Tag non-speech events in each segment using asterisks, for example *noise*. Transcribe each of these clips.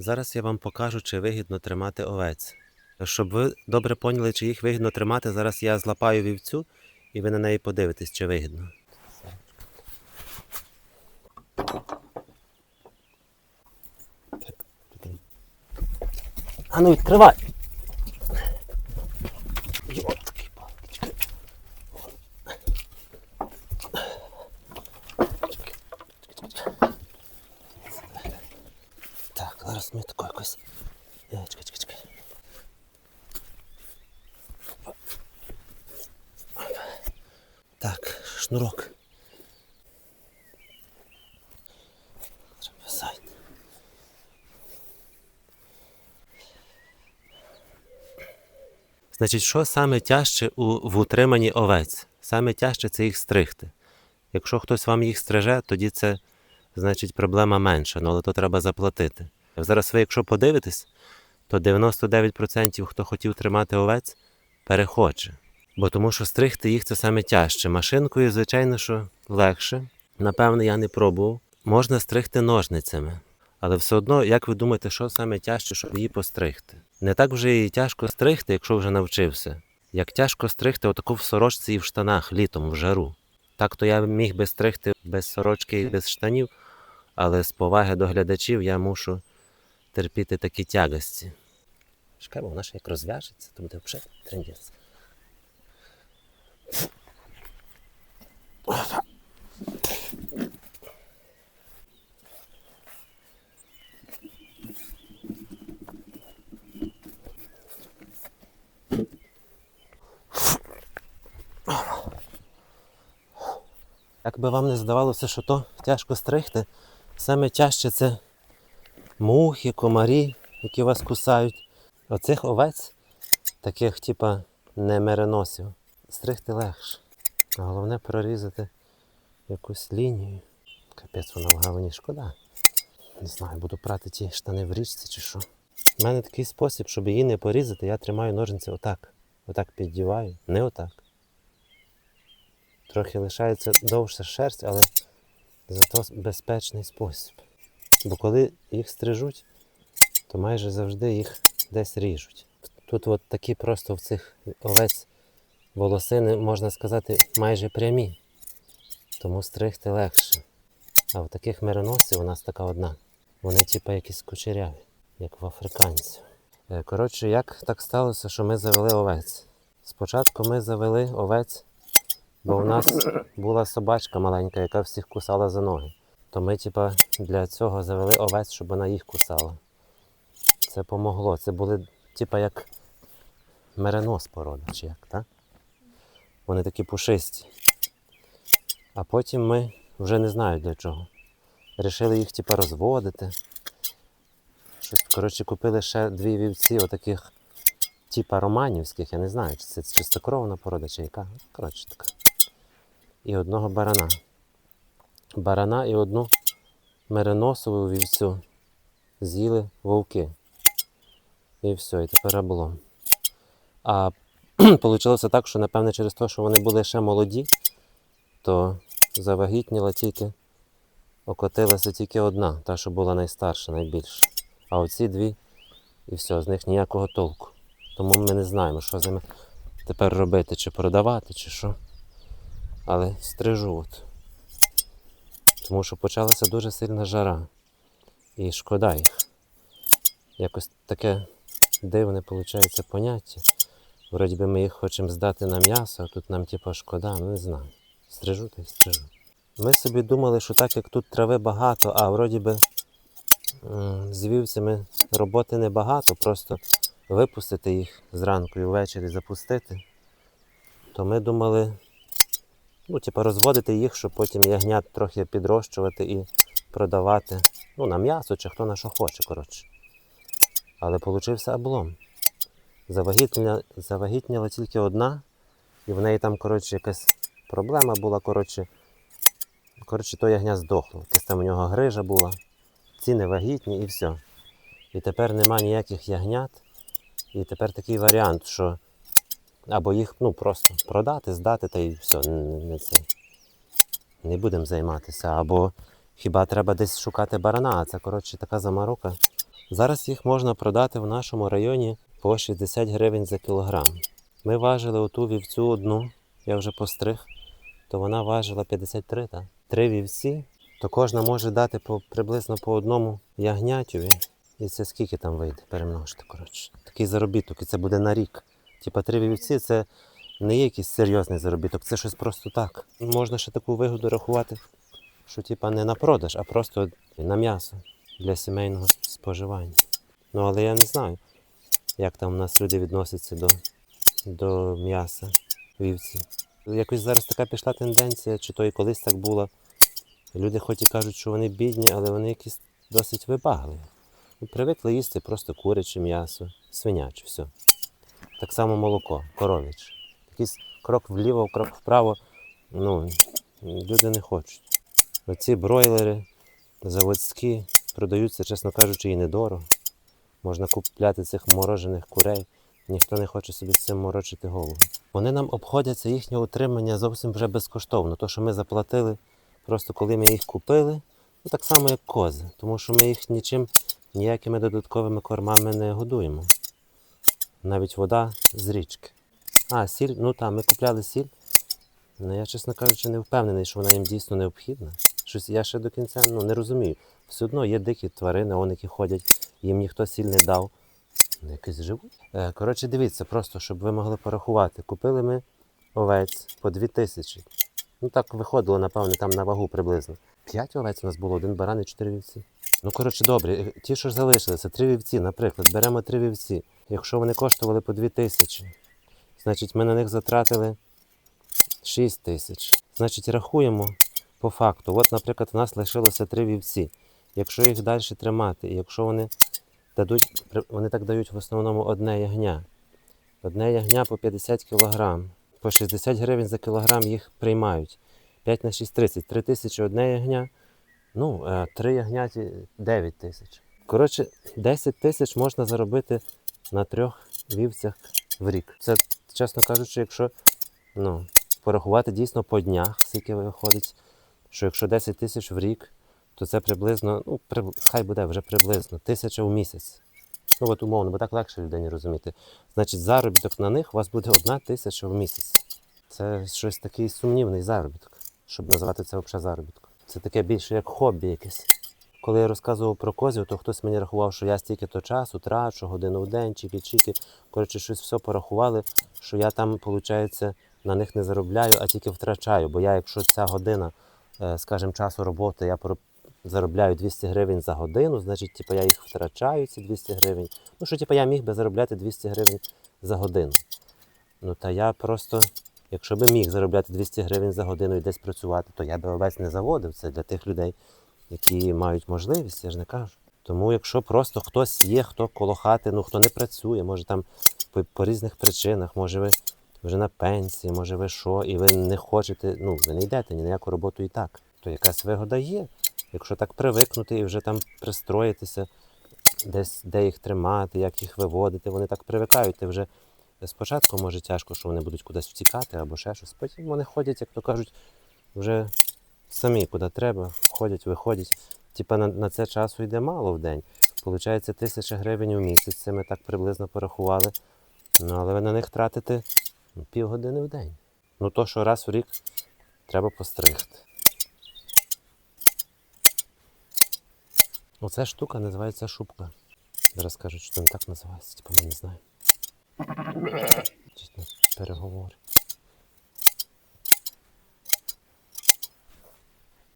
Зараз я вам покажу, чи вигідно тримати овець. Щоб ви добре поняли, чи їх вигідно тримати, зараз я злапаю вівцю і ви на неї подивитесь, чи вигідно. А ну відкривай! Йотки палки Так, зараз ми тако якось. Е, Чекай, чекай, чекай. Так, шнурок. Сайт. Значить, що саме тяжче у, в утриманні овець? Саме тяжче це їх стригти. Якщо хтось вам їх стриже, тоді це значить проблема менша, ну, але то треба заплатити. Зараз ви, якщо подивитесь, то 99% хто хотів тримати овець, перехоче. Бо тому що стригти їх це саме тяжче. Машинкою, звичайно, що легше. Напевно, я не пробував. Можна стригти ножницями. Але все одно, як ви думаєте, що саме тяжче, щоб її постригти? Не так вже і тяжко стригти, якщо вже навчився. Як тяжко стригти отаку в сорочці і в штанах літом в жару. Так то я міг би стригти без сорочки і без штанів, але з поваги до глядачів я мушу терпіти такі тягості. Чекай, бо вона ще як розв'яжеться, то буде взагалі трендець. Як би вам не здавалося, що то тяжко стригти, саме тяжче це мухи, комарі, які вас кусають. Оцих овець, таких, типа, не мереносів, стригти легше. А головне прорізати якусь лінію. Капець вона в гавані шкода. Не знаю, буду прати ті штани в річці чи що. У мене такий спосіб, щоб її не порізати, я тримаю ножниці отак. Отак піддіваю, не отак. Трохи лишається довша шерсть, але зато безпечний спосіб. Бо коли їх стрижуть, то майже завжди їх десь ріжуть. Тут от такі просто в цих овець волосини, можна сказати, майже прямі. Тому стригти легше. А в таких мериносів у нас така одна. Вони типа якісь кучеряві, як в африканців. Е, Коротше, як так сталося, що ми завели овець? Спочатку ми завели овець, бо у нас була собачка маленька, яка всіх кусала за ноги. То ми, типа, для цього завели овець, щоб вона їх кусала. Це помогло. Це були, типа, як меренос порода, чи як, так? Вони такі пушисті. А потім ми вже не знаю для чого. Рішили їх типа розводити. Щось, коротше, купили ще дві вівці, отаких, типа романівських, я не знаю, чи це чистокровна порода, чи яка. Коротше така. І одного барана. Барана і одну мериносову вівцю з'їли вовки. І все, і тепер облом. А *clears throat* вийшло так, що напевне через те, що вони були ще молоді, то завагітніла тільки, окотилася тільки одна, та, що була найстарша, найбільша. А оці дві, і все, з них ніякого толку. Тому ми не знаємо, що з ними тепер робити, чи продавати, чи що. Але стрижу от. Тому що почалася дуже сильна жара. І шкода їх. Якось таке дивне виходить поняття. Вроді би ми їх хочемо здати на м'ясо, а тут нам типа шкода, ну не знаю. Стрижу та й стрижу. Ми собі думали, що так як тут трави багато, а вроді би з вівцями роботи небагато, просто випустити їх зранку і ввечері запустити, то ми думали, ну, типа розводити їх, щоб потім ягнят трохи підрощувати і продавати. Ну, на м'ясо чи хто на що хоче, коротше. Але получився облом. Завагітніла, завагітніла тільки одна, і в неї там, коротше, якась проблема була, коротше. Коротше, то ягня здохло. Якась там у нього грижа була, ці невагітні і все. І тепер нема ніяких ягнят. І тепер такий варіант, що або їх ну, просто продати, здати та й все, не, це. не будемо займатися. Або хіба треба десь шукати барана, а це, коротше, така заморока. Зараз їх можна продати в нашому районі по 60 гривень за кілограм. Ми важили оту вівцю одну, я вже постриг, то вона важила 53, так? Три вівці, то кожна може дати по, приблизно по одному ягнятюві. І це скільки там вийде, перемножити, коротше. Такий заробіток, і це буде на рік. Типа три вівці це не є якийсь серйозний заробіток, це щось просто так. Можна ще таку вигоду рахувати, що типа не на продаж, а просто на м'ясо для сімейного споживання. Ну але я не знаю, як там у нас люди відносяться до, до м'яса вівці. Якось зараз така пішла тенденція, чи то і колись так було. Люди хоч і кажуть, що вони бідні, але вони якісь досить вибагливі. Ну, Привикли їсти просто куряче м'ясо, свиняче, все. Так само молоко, коров'яче. Якийсь крок вліво, крок вправо. Ну, люди не хочуть. Оці бройлери заводські продаються, чесно кажучи, і недорого. Можна купляти цих морожених курей. Ніхто не хоче собі з цим морочити голову. Вони нам обходяться їхнє утримання зовсім вже безкоштовно. То, що ми заплатили, просто коли ми їх купили, ну так само, як кози, тому що ми їх нічим, ніякими додатковими кормами не годуємо. Навіть вода з річки. А, сіль, ну так, ми купляли сіль. Ну, я, чесно кажучи, не впевнений, що вона їм дійсно необхідна. Щось я ще до кінця ну, не розумію. Все одно є дикі тварини, вони які ходять, їм ніхто сіль не дав. Ну, якось живуть. Е, коротше, дивіться, просто щоб ви могли порахувати. Купили ми овець по 2 тисячі. Ну так виходило, напевне, там на вагу приблизно. П'ять овець у нас було, один баран і чотири вівці. Ну, коротше, добре, е, ті, що ж залишилися, три вівці, наприклад, беремо три вівці. Якщо вони коштували по 2 тисячі, значить ми на них затратили 6 тисяч. Значить, рахуємо по факту. От, наприклад, у нас лишилося три вівці. Якщо їх далі тримати, і якщо вони дадуть, вони так дають в основному одне ягня. Одне ягня по 50 кг. По 60 гривень за кілограм їх приймають. 5 на 6 30. 3 тисячі одне ягня. Ну, е, три ягняті 9 тисяч. Коротше, 10 тисяч можна заробити на трьох вівцях в рік. Це, чесно кажучи, якщо ну, порахувати дійсно по днях, скільки виходить, що якщо 10 тисяч в рік, то це приблизно, ну, при, хай буде вже приблизно тисяча в місяць. Ну, от умовно, бо так легше людині розуміти. Значить, заробіток на них у вас буде одна тисяча в місяць. Це щось такий сумнівний заробіток, щоб назвати це взагалі заробітком. Це таке більше як хобі якесь. Коли я розказував про козів, то хтось мені рахував, що я стільки то часу трачу, годину в день, чіки-чіки. Коротше, щось все порахували, що я там, виходить, на них не заробляю, а тільки втрачаю. Бо я, якщо ця година, е, скажімо, часу роботи, я заробляю 200 гривень за годину, значить, типу, я їх втрачаю, ці 200 гривень. Ну, що типу, я міг би заробляти 200 гривень за годину. Ну, та я просто, якщо би міг заробляти 200 гривень за годину і десь працювати, то я би овець не заводив. Це для тих людей, які мають можливість, я ж не кажу. Тому якщо просто хтось є, хто коло хати, ну хто не працює, може там по, по різних причинах, може ви вже на пенсії, може ви що, і ви не хочете, ну ви не йдете ні на яку роботу і так, то якась вигода є. Якщо так привикнути і вже там пристроїтися, десь де їх тримати, як їх виводити, вони так привикають. Ти вже спочатку може тяжко, що вони будуть кудись втікати або ще щось. Потім вони ходять, як то кажуть, вже самі куди треба, ходять, виходять. Типа на, на це часу йде мало в день. Получається тисяча гривень у місяць, це ми так приблизно порахували. Ну, але ви на них тратите півгодини в день. Ну то, що раз в рік треба постригти. Оця штука називається шубка. Зараз кажуть, що не так називається, типу ми не знаємо. Чисто переговори.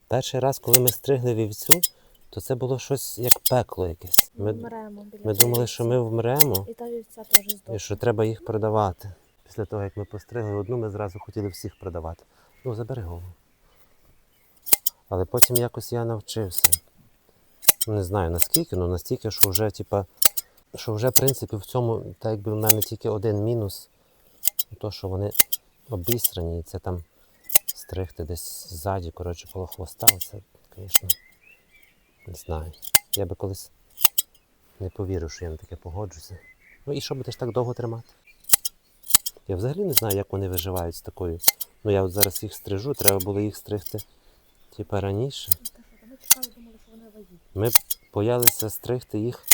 Перший раз, коли ми стригли вівцю, то це було щось як пекло якесь. Ми, Вмремо біля ми думали, що ми вмремо І та вівця теж і що треба їх продавати. Після того, як ми постригли одну, ми зразу хотіли всіх продавати. Ну, забери голову. Але потім якось я навчився. Не знаю наскільки, ну настільки, що вже, типа, що вже, в принципі, в цьому, так якби в мене тільки один мінус, то, що вони обісрані, і це там стригти десь ззаді, коротше, коло хвоста, це, звісно, не знаю. Я би колись не повірив, що я на таке погоджуся. Ну і що будеш так довго тримати? Я взагалі не знаю, як вони виживають з такою. Ну я от зараз їх стрижу, треба було їх стригти, типа раніше. Ми боялися стригти їх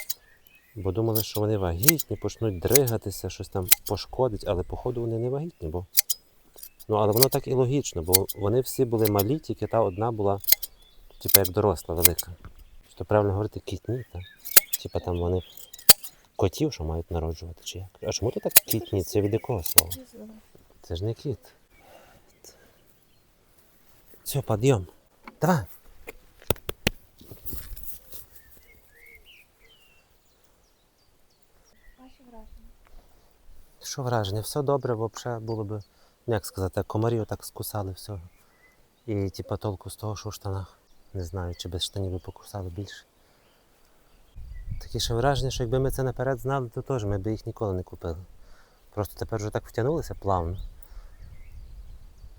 Бо думали, що вони вагітні, почнуть дригатися, щось там пошкодить, але походу вони не вагітні, бо. Ну, але воно так і логічно, бо вони всі були малі, тільки та одна була, типу, як доросла, велика. Що правильно говорити, кітні, так? Типа там вони котів, що мають народжувати, чи як? А чому то так кітні? Це від якого слова? Це ж не кіт. Все, підйом. Давай. Ваші враження. Що враження? Все добре, взагалі було б, ну, як сказати, комарі отак скусали все. І типа толку з того, що в штанах. Не знаю, чи без штанів би покусали більше. Таке ще враження, що якби ми це наперед знали, то теж ми б їх ніколи не купили. Просто тепер вже так втягнулися плавно.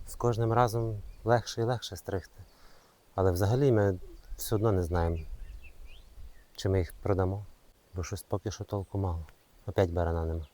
З кожним разом легше і легше стригти. Але взагалі ми все одно не знаємо, чи ми їх продамо. Бо щось поки що толку мало. Опять барана нема.